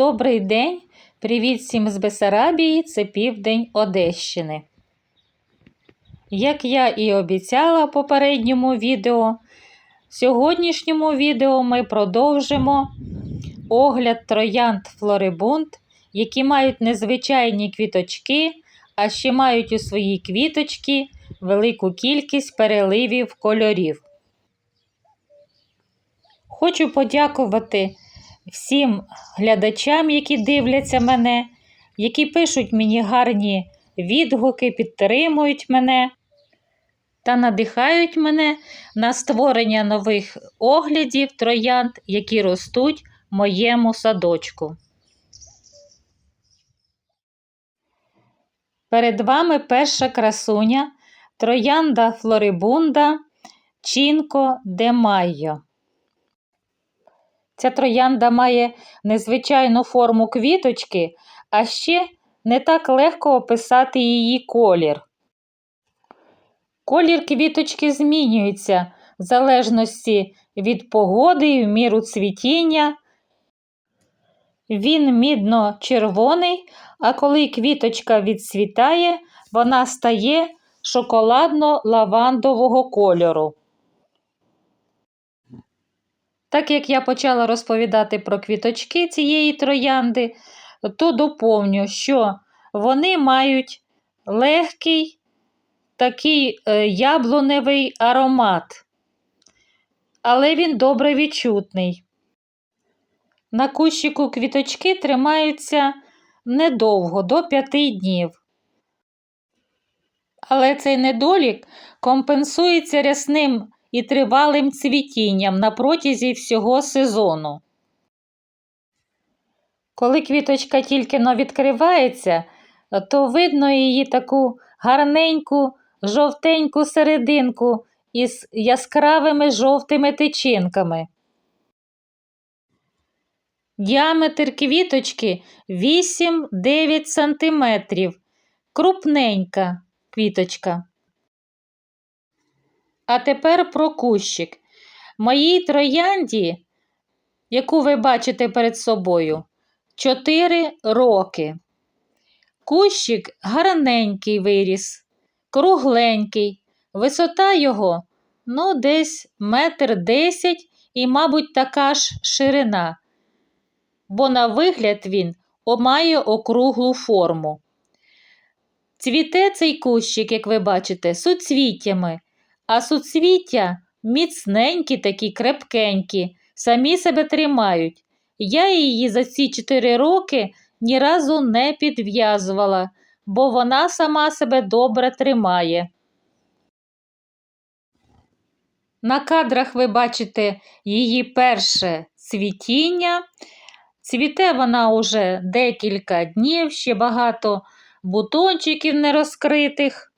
Добрий день! Привіт всім з Бесарабії, це південь Одещини. Як я і обіцяла в попередньому відео, в сьогоднішньому відео ми продовжимо огляд троянд флорибунд, які мають незвичайні квіточки, а ще мають у своїй квіточки велику кількість переливів кольорів. Хочу подякувати всім глядачам, які дивляться мене, які пишуть мені гарні відгуки, підтримують мене та надихають мене на створення нових оглядів троянд, які ростуть моєму садочку. Перед вами перша красуня троянда флорибунда Чінко де Майо. Ця троянда має незвичайну форму квіточки, а ще не так легко описати її колір. Колір квіточки змінюється в залежності від погоди і в міру цвітіння. Він мідно-червоний, а коли квіточка відцвітає, вона стає шоколадно-лавандового кольору. Так як я почала розповідати про квіточки цієї троянди, то доповню, що вони мають легкий такий е, яблуневий аромат, але він добре відчутний. На кущику квіточки тримаються недовго, до 5 днів. Але цей недолік компенсується рясним і тривалим цвітінням на протязі всього сезону. Коли квіточка тільки но відкривається, то видно її таку гарненьку, жовтеньку серединку із яскравими жовтими тичинками. Діаметр квіточки 8-9 см. Крупненька квіточка. А тепер про кущик. Моїй троянді, яку ви бачите перед собою, 4 роки. Кущик гарненький виріс, кругленький, висота його ну, десь метр десять і, мабуть, така ж ширина, бо на вигляд він має округлу форму. Цвіте цей кущик, як ви бачите, суцвіттями а суцвіття міцненькі такі, крепкенькі, самі себе тримають. Я її за ці чотири роки ні разу не підв'язувала, бо вона сама себе добре тримає. На кадрах ви бачите її перше цвітіння. Цвіте вона уже декілька днів, ще багато бутончиків нерозкритих.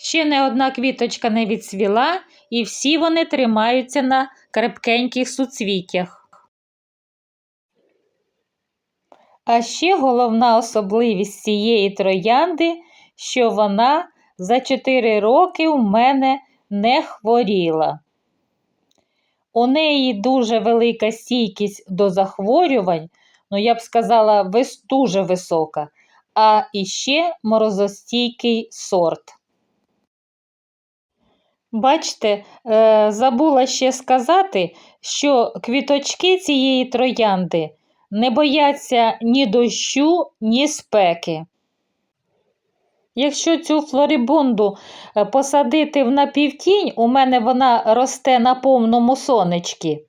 Ще не одна квіточка не відсвіла, і всі вони тримаються на крепкеньких суцвіттях. А ще головна особливість цієї троянди, що вона за 4 роки у мене не хворіла. У неї дуже велика стійкість до захворювань, ну я б сказала, дуже висока, а іще морозостійкий сорт. Бачите, е, забула ще сказати, що квіточки цієї троянди не бояться ні дощу, ні спеки. Якщо цю флорибунду е, посадити в напівтінь, у мене вона росте на повному сонечці,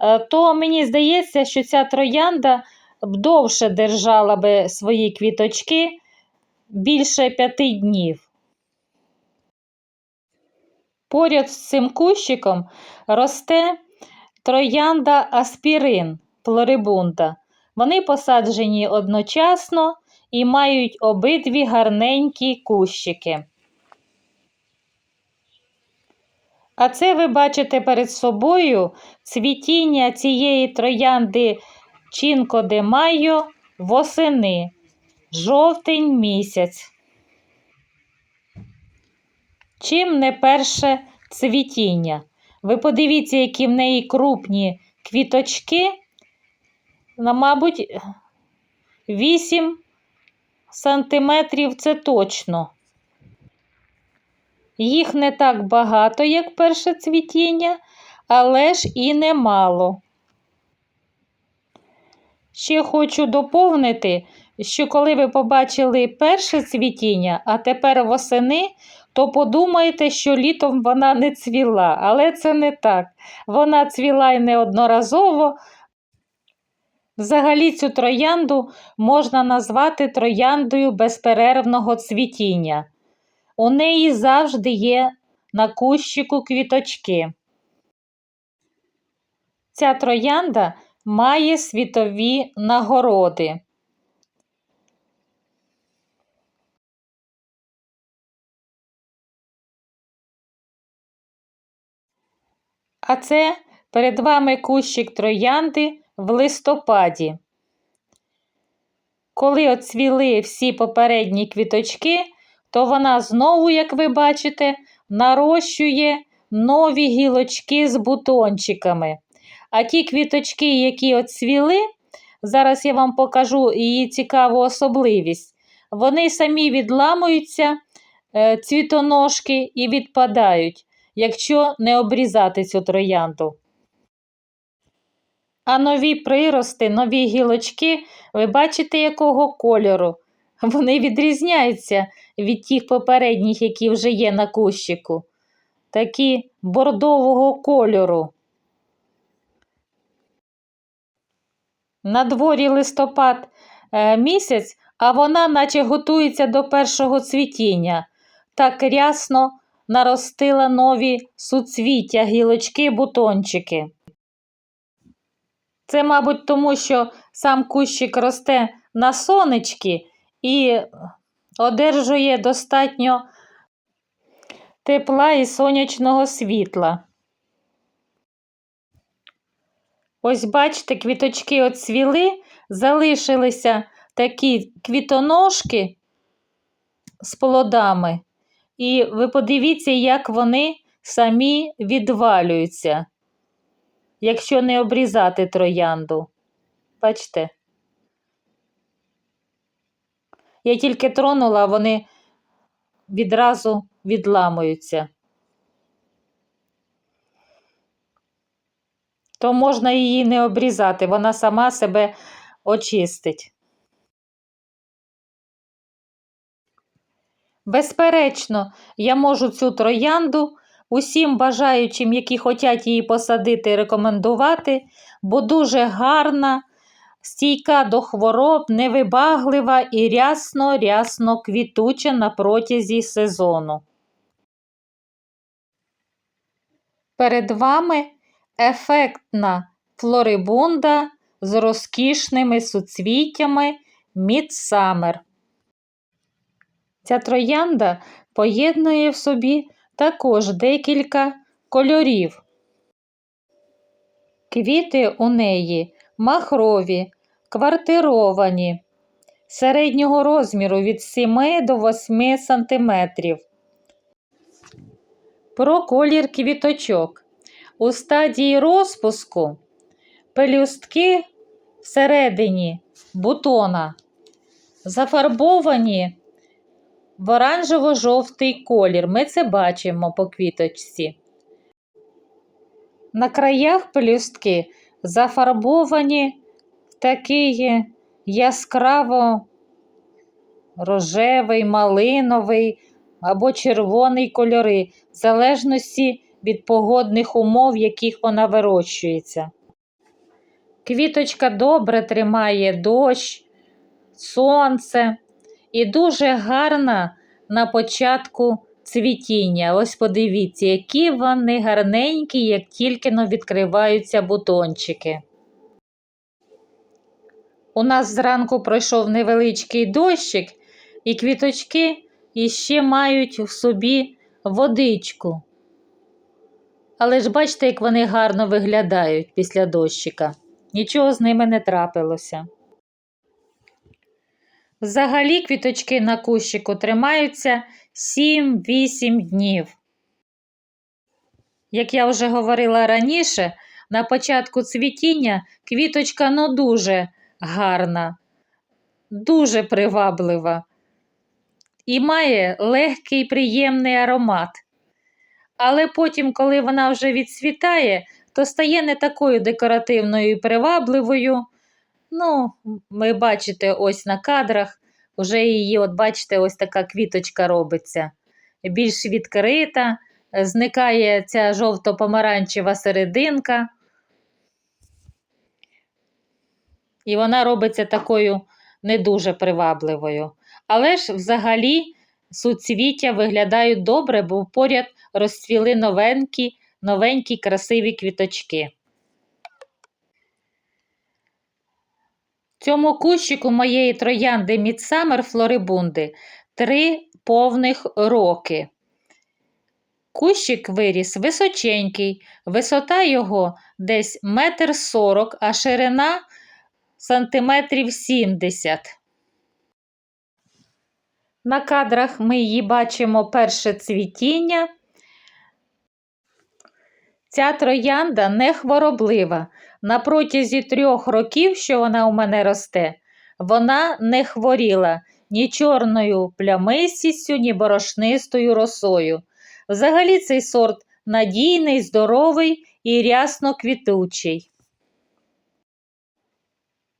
е, то мені здається, що ця троянда б довше держала би свої квіточки більше п'яти днів. Поряд з цим кущиком росте троянда аспірин флорибунда. Вони посаджені одночасно і мають обидві гарненькі кущики. А це ви бачите перед собою цвітіння цієї троянди Чінко де Майо восени, жовтень місяць. Чим не перше цвітіння. Ви подивіться, які в неї крупні квіточки, на, мабуть, 8 сантиметрів це точно. Їх не так багато, як перше цвітіння, але ж і немало. Ще хочу доповнити, що коли ви побачили перше цвітіння, а тепер восени, то подумайте, що літом вона не цвіла, але це не так. Вона цвіла й неодноразово. Взагалі цю троянду можна назвати трояндою безперервного цвітіння. У неї завжди є на кущику квіточки. Ця троянда має світові нагороди. А це перед вами кущик троянди в листопаді. Коли оцвіли всі попередні квіточки, то вона знову, як ви бачите, нарощує нові гілочки з бутончиками. А ті квіточки, які оцвіли, зараз я вам покажу її цікаву особливість. Вони самі відламуються, е, цвітоножки і відпадають, якщо не обрізати цю троянду. А нові прирости, нові гілочки, ви бачите, якого кольору? Вони відрізняються від тих попередніх, які вже є на кущику. Такі бордового кольору. На дворі листопад е, місяць, а вона наче готується до першого цвітіння. Так рясно наростила нові суцвіття, гілочки, бутончики. Це, мабуть, тому що сам кущик росте на сонечки і одержує достатньо тепла і сонячного світла. Ось, бачите, квіточки оцвіли, залишилися такі квітоножки з плодами. І ви подивіться, як вони самі відвалюються, якщо не обрізати троянду. Бачите? Я тільки тронула, вони відразу відламуються. То можна її не обрізати, вона сама себе очистить. Безперечно, я можу цю троянду усім бажаючим, які хочуть її посадити, рекомендувати, бо дуже гарна, стійка до хвороб, невибаглива і рясно-рясно квітуча на протязі сезону. Перед вами ефектна флорибунда з розкішними суцвіттями Мідсамер. Ця троянда поєднує в собі також декілька кольорів. Квіти у неї махрові, квартировані, середнього розміру від 7 до 8 см. Про колір квіточок. У стадії розпуску пелюстки всередині бутона зафарбовані в оранжево-жовтий колір. Ми це бачимо по квіточці. На краях пелюстки зафарбовані в такий яскраво рожевий, малиновий або червоний кольори, в залежності від погодних умов, в яких вона вирощується. Квіточка добре тримає дощ, сонце і дуже гарна на початку цвітіння. Ось подивіться, які вони гарненькі, як тільки відкриваються бутончики. У нас зранку пройшов невеличкий дощик, і квіточки іще мають в собі водичку. Але ж бачите, як вони гарно виглядають після дощика. Нічого з ними не трапилося. Взагалі квіточки на кущику тримаються 7-8 днів. Як я вже говорила раніше, на початку цвітіння квіточка ну дуже гарна, дуже приваблива і має легкий приємний аромат. Але потім, коли вона вже відцвітає, то стає не такою декоративною і привабливою. Ну, ви бачите, ось на кадрах, вже її, от бачите, ось така квіточка робиться. Більш відкрита, зникає ця жовто-помаранчева серединка. І вона робиться такою не дуже привабливою. Але ж взагалі суцвіття виглядають добре, бо поряд розцвіли новенькі, новенькі красиві квіточки. Цьому кущику моєї троянди Мідсамер Флорибунди три повних роки. Кущик виріс височенький, висота його десь метр сорок, а ширина сантиметрів сімдесят. На кадрах ми її бачимо перше цвітіння. Ця троянда не хвороблива. На протязі трьох років, що вона у мене росте, вона не хворіла ні чорною плямистістю, ні борошнистою росою. Взагалі цей сорт надійний, здоровий і рясно квітучий.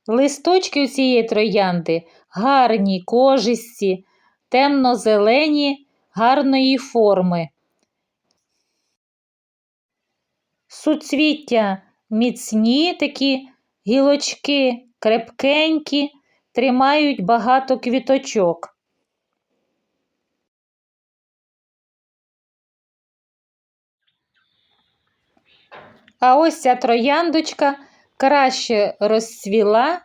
Листочки у цієї троянди гарні, кожисті, темно-зелені, гарної форми. Суцвіття міцні такі гілочки, крепкенькі, тримають багато квіточок. А ось ця трояндочка краще розцвіла,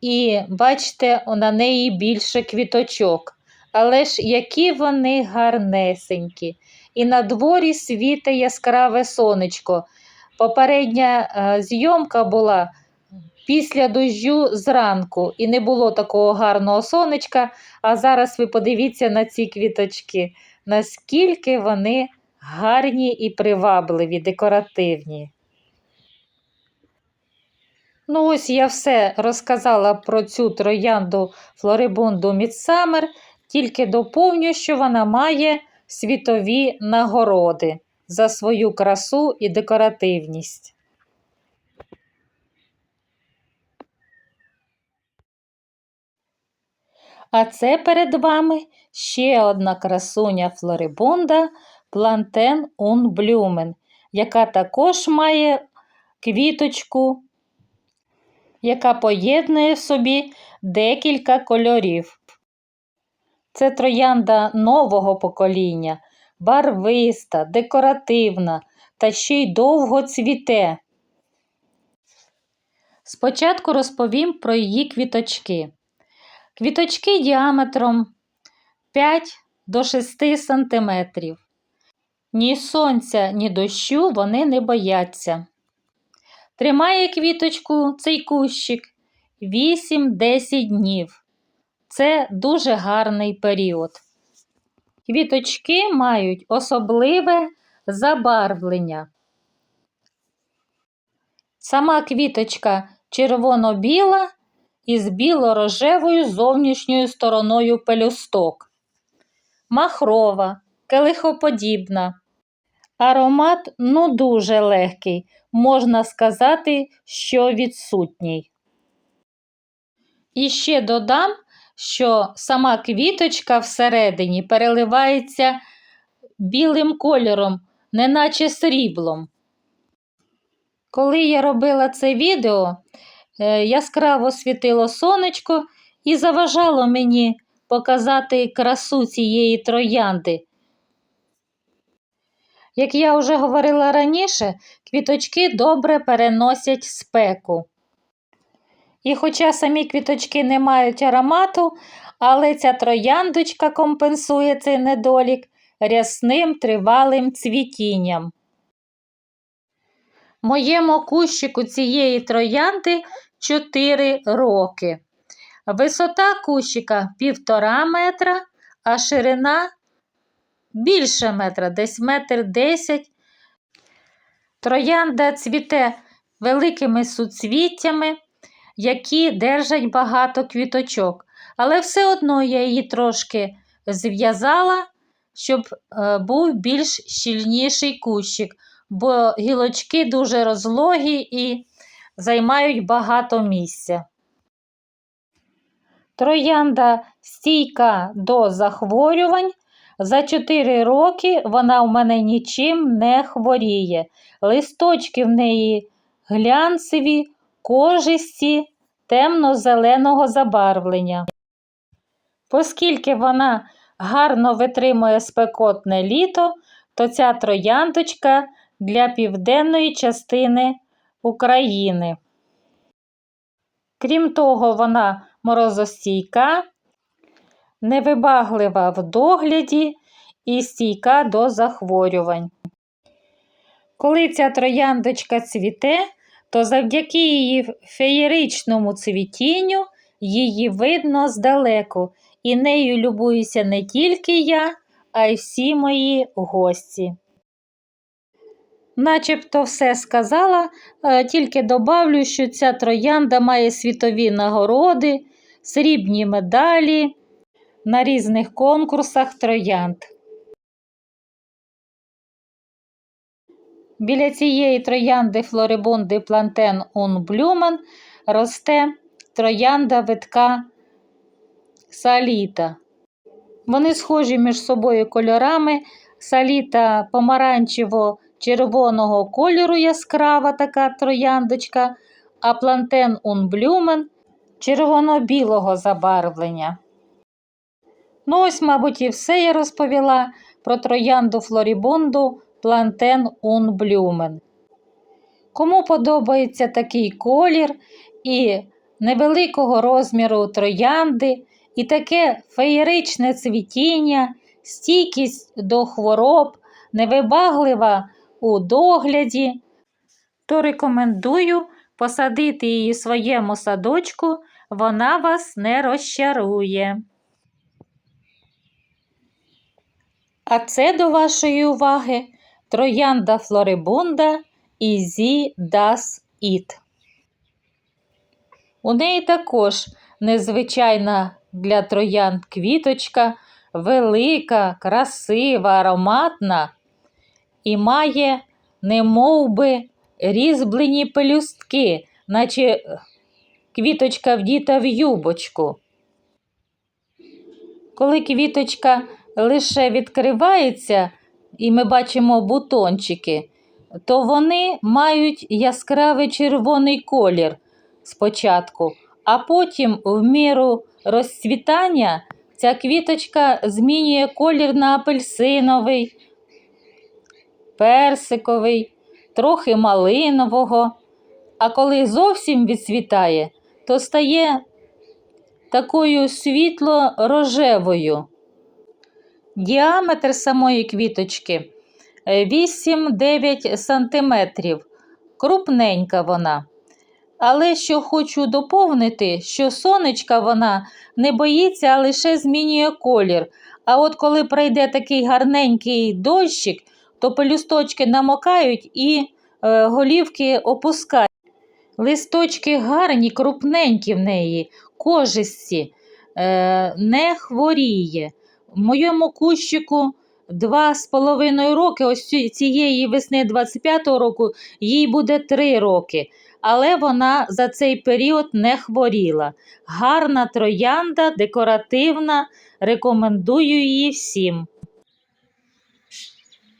і бачите, на неї більше квіточок. Але ж які вони гарнесенькі. І на дворі світе яскраве сонечко. Попередня е, зйомка була після дощу зранку, і не було такого гарного сонечка. А зараз ви подивіться на ці квіточки, наскільки вони гарні і привабливі, декоративні. Ну, ось я все розказала про цю троянду Флорибунду Мідсамер, тільки доповню, що вона має світові нагороди за свою красу і декоративність. А це перед вами ще одна красуня Флорибунда Плантен ун Блюмен, яка також має квіточку, яка поєднує в собі декілька кольорів. Це троянда нового покоління, барвиста, декоративна та ще й довго цвіте. Спочатку розповім про її квіточки. Квіточки діаметром 5 до 6 см. Ні сонця, ні дощу вони не бояться. Тримає квіточку цей кущик 8-10 днів. Це дуже гарний період. Квіточки мають особливе забарвлення. Сама квіточка червоно-біла із біло-рожевою зовнішньою стороною пелюсток. Махрова, келихоподібна. Аромат ну дуже легкий, можна сказати, що відсутній. І ще додам, що сама квіточка всередині переливається білим кольором, неначе сріблом. Коли я робила це відео, е, яскраво світило сонечко і заважало мені показати красу цієї троянди. Як я вже говорила раніше, квіточки добре переносять спеку. І хоча самі квіточки не мають аромату, але ця трояндочка компенсує цей недолік рясним тривалим цвітінням. Моєму кущику цієї троянди 4 роки. Висота кущика півтора метра, а ширина більше метра, десь метр десять. Троянда цвіте великими суцвіттями, які держать багато квіточок. Але все одно я її трошки зв'язала, щоб е, був більш щільніший кущик, бо гілочки дуже розлогі і займають багато місця. Троянда стійка до захворювань. За 4 роки вона в мене нічим не хворіє. Листочки в неї глянцеві, кожисті, темно-зеленого забарвлення. Оскільки вона гарно витримує спекотне літо, то ця трояндочка для південної частини України. Крім того, вона морозостійка, невибаглива в догляді і стійка до захворювань. Коли ця трояндочка цвіте, то завдяки її феєричному цвітінню її видно здалеку, і нею любуюся не тільки я, а й всі мої гості. Начебто все сказала, е, тільки добавлю, що ця троянда має світові нагороди, срібні медалі на різних конкурсах троянд. Біля цієї троянди флорибунди плантен Унблюмен росте троянда витка саліта. Вони схожі між собою кольорами. Саліта помаранчево-червоного кольору яскрава така трояндочка, а плантен Унблюмен червоно-білого забарвлення. Ну, ось, мабуть, і все я розповіла про троянду флорібунду плантен Унблюмен. Кому подобається такий колір і невеликого розміру троянди, і таке феєричне цвітіння, стійкість до хвороб, невибаглива у догляді, то рекомендую посадити її в своєму садочку, вона вас не розчарує. А це до вашої уваги троянда флорибунда Ізі Дас Іт. У неї також незвичайна для троянд квіточка, велика, красива, ароматна і має немовби різьблені пелюстки, наче квіточка вдіта в юбочку. Коли квіточка лише відкривається, і ми бачимо бутончики, то вони мають яскравий червоний колір спочатку, а потім, в міру розцвітання, ця квіточка змінює колір на апельсиновий, персиковий, трохи малинового. А коли зовсім відцвітає, то стає такою світло-рожевою. Діаметр самої квіточки 8-9 см. Крупненька вона. Але що хочу доповнити, що сонечка вона не боїться, а лише змінює колір. А от коли прийде такий гарненький дощик, то пелюсточки намокають і е, голівки опускають. Листочки гарні, крупненькі в неї, кожисті, е, не хворіє. Моєму кущику два з половиною роки, ось цієї весни 25-го року, їй буде три роки. Але вона за цей період не хворіла. Гарна троянда, декоративна, рекомендую її всім.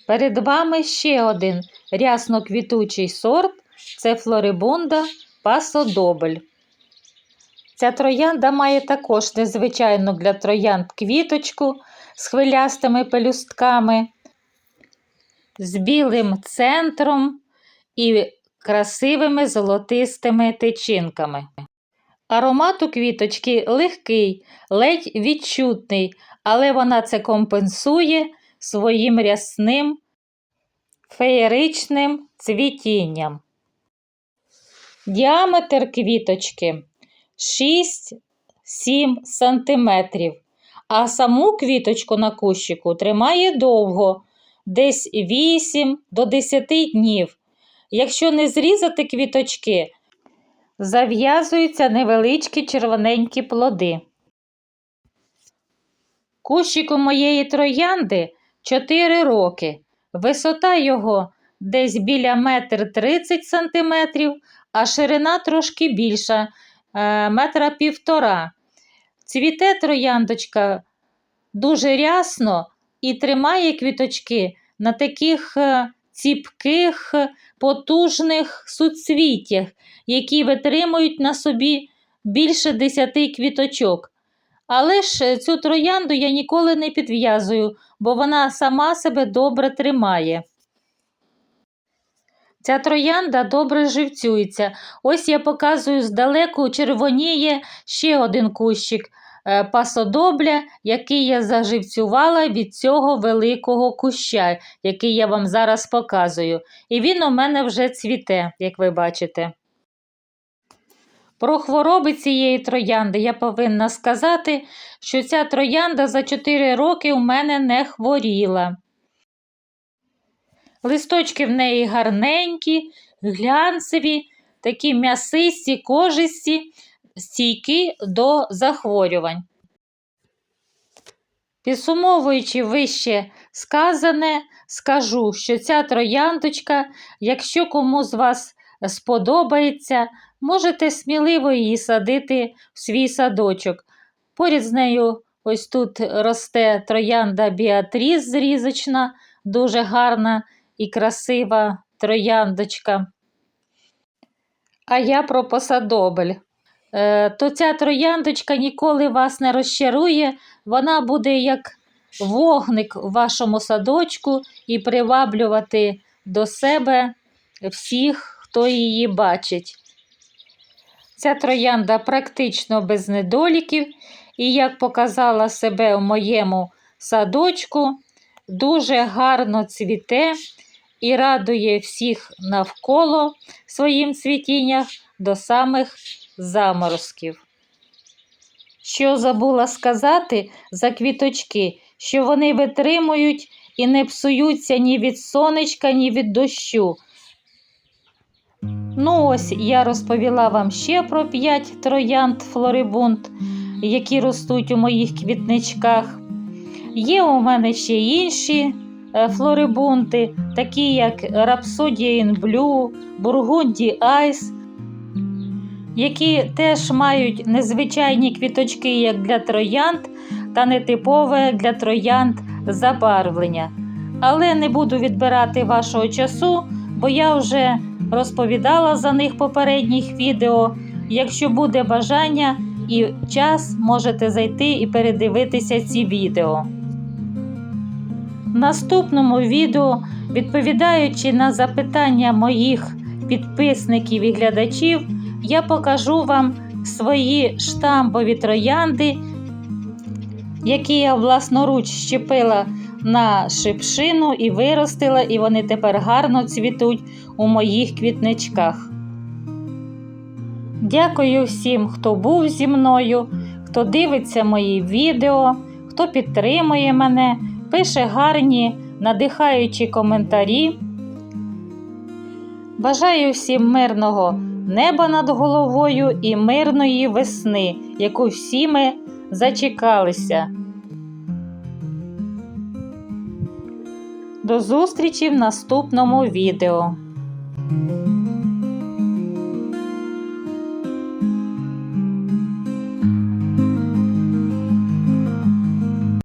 Перед вами ще один рясно-квітучий сорт це флорибунда пасодобль. Ця троянда має також незвичайну для троянд квіточку з хвилястими пелюстками, з білим центром і красивими золотистими тичинками. Аромат у квіточки легкий, ледь відчутний, але вона це компенсує своїм рясним феєричним цвітінням. Діаметр квіточки 6-7 см, а саму квіточку на кущику тримає довго, десь 8 до 10 днів. якщо не зрізати квіточки, зав'язуються невеличкі червоненькі плоди. Кущику моєї троянди 4 роки. Висота його десь біля метр 30 сантиметрів, а ширина трошки більша метра півтора. Цвіте трояндочка дуже рясно і тримає квіточки на таких е, ціпких, е, потужних суцвіттях, які витримують на собі більше 10 квіточок. Але ж е, цю троянду я ніколи не підв'язую, бо вона сама себе добре тримає. Ця троянда добре живцюється. Ось я показую здалеку червоніє ще один кущик е, пасодобля, який я заживцювала від цього великого куща, який я вам зараз показую. І він у мене вже цвіте, як ви бачите. Про хвороби цієї троянди я повинна сказати, що ця троянда за 4 роки у мене не хворіла. Листочки в неї гарненькі, глянцеві, такі м'ясисті, кожисті, стійкі до захворювань. Підсумовуючи вище сказане, скажу, що ця трояндочка, якщо кому з вас сподобається, можете сміливо її садити в свій садочок. Поряд з нею ось тут росте троянда Біатріс зрізочна, дуже гарна і красива трояндочка. А я про посадобель. Е, то ця трояндочка ніколи вас не розчарує, вона буде як вогник у вашому садочку і приваблювати до себе всіх, хто її бачить. Ця троянда практично без недоліків, і, як показала себе в моєму садочку, дуже гарно цвіте і радує всіх навколо своїм цвітінням до самих заморозків. Що забула сказати за квіточки, що вони витримують і не псуються ні від сонечка, ні від дощу. Ну, ось я розповіла вам ще про п'ять троянд флорибунд, які ростуть у моїх квітничках. Є у мене ще інші флорибунти, такі як Rhapsody in Blue, Burgundy Ice, які теж мають незвичайні квіточки, як для троянд, та нетипове для троянд забарвлення. Але не буду відбирати вашого часу, бо я вже розповідала за них в попередніх відео. Якщо буде бажання і час, можете зайти і передивитися ці відео. В наступному відео, відповідаючи на запитання моїх підписників і глядачів, я покажу вам свої штамбові троянди, які я власноруч щепила на шипшину і виростила, і вони тепер гарно цвітуть у моїх квітничках. Дякую всім, хто був зі мною, хто дивиться мої відео, хто підтримує мене, пише гарні, надихаючі коментарі. Бажаю всім мирного неба над головою і мирної весни, яку всі ми зачекалися. До зустрічі в наступному відео.